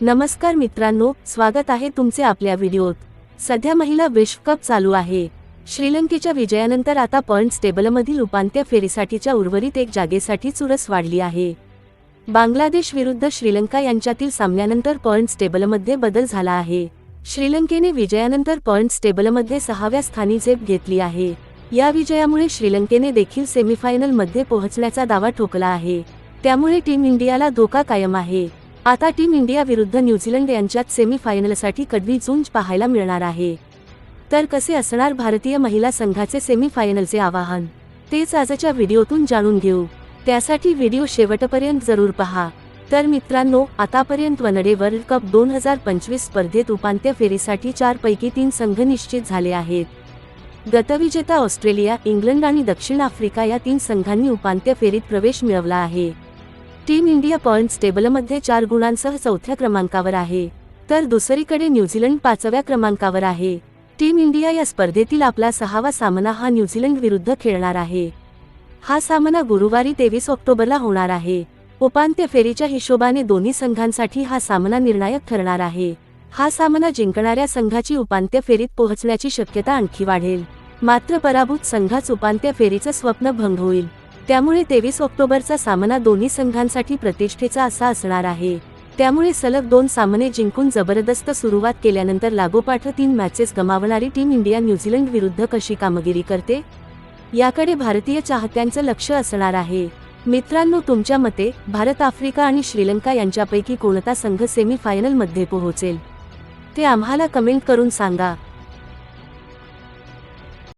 नमस्कार मित्रांनो स्वागत आहे तुमचे आपल्या व्हिडिओत. सध्या महिला विश्वकप चालू आहे. श्रीलंकेच्या विजयानंतर आता पॉइंट्स टेबलमधील उपांत्य फेरीसाठीच्या उर्वरित एक जागेसाठी चुरस वाढली आहे. बांगलादेश विरुद्ध श्रीलंका यांच्यातील सामन्यानंतर पॉइंट्स टेबलमध्ये बदल झाला आहे. श्रीलंकेने विजयानंतर पॉइंट्स टेबलमध्ये सहाव्या स्थानी झेप घेतली आहे. या विजयामुळे श्रीलंकेने देखील सेमीफायनलमध्ये पोहोचण्याचा दावा ठोकला आहे. त्यामुळे टीम इंडियाला धोका कायम आहे. आता टीम इंडिया विरुद्ध न्यूझीलंड यांच्यात सेमीफायनलसाठी कडवी झुंज पाहायला मिळणार आहे. तर कसे असणार भारतीय महिला संघाचे सेमीफायनलचे आवाहन? तेच आजच्या व्हिडिओतून जाणून घेऊ. त्यासाठी व्हिडिओ शेवटपर्यंत जरूर पहा. तर मित्रांनो आतापर्यंत वनडे वर्ल्ड कप दोन हजार पंचवीस स्पर्धेत उपांत्य फेरीसाठी चार पैकी तीन संघ निश्चित झाले आहेत. गतविजेता ऑस्ट्रेलिया इंग्लंड आणि दक्षिण आफ्रिका या तीन संघांनी उपांत्य फेरीत प्रवेश मिळवला आहे. टीम इंडिया पॉइंट्स टेबलमध्ये चार गुणांसह चौथ्या क्रमांकावर आहे. तर दुसरीकडे न्यूझीलंड पाचव्या क्रमांकावर आहे. टीम इंडिया या स्पर्धेतील आपला सहावा सामना हा न्यूझीलंड विरुद्ध खेळणार आहे. हा सामना गुरुवारी तेवीस ऑक्टोबरला होणार आहे. उपांत्य फेरीच्या हिशोबाने दोन्ही संघांसाठी हा सामना निर्णायक ठरणार आहे. हा सामना जिंकणाऱ्या संघाची उपांत्य फेरीत पोहोचण्याची शक्यता आणखी वाढेल. मात्र पराभूत संघाच उपांत्य फेरीचं स्वप्न भंग होईल. त्यामुळे तेवीस ऑक्टोबरचा सामना दोन्ही संघांसाठी प्रतिष्ठेचा असा असणार आहे. त्यामुळे सलग दोन सामने जिंकून जबरदस्त सुरुवात केल्यानंतर लागोपाठ तीन मॅचेस गमावणारी टीम इंडिया न्यूझीलंड विरुद्ध कशी कामगिरी करते? याकडे भारतीय चाहत्यांचं लक्ष असणार आहे. मित्रांनो तुमच्या मते भारत आफ्रिका आणि श्रीलंका यांच्यापैकी कोणता संघ सेमीफायनलमध्ये पोहोचेल? ते आम्हाला कमेंट करून सांगा.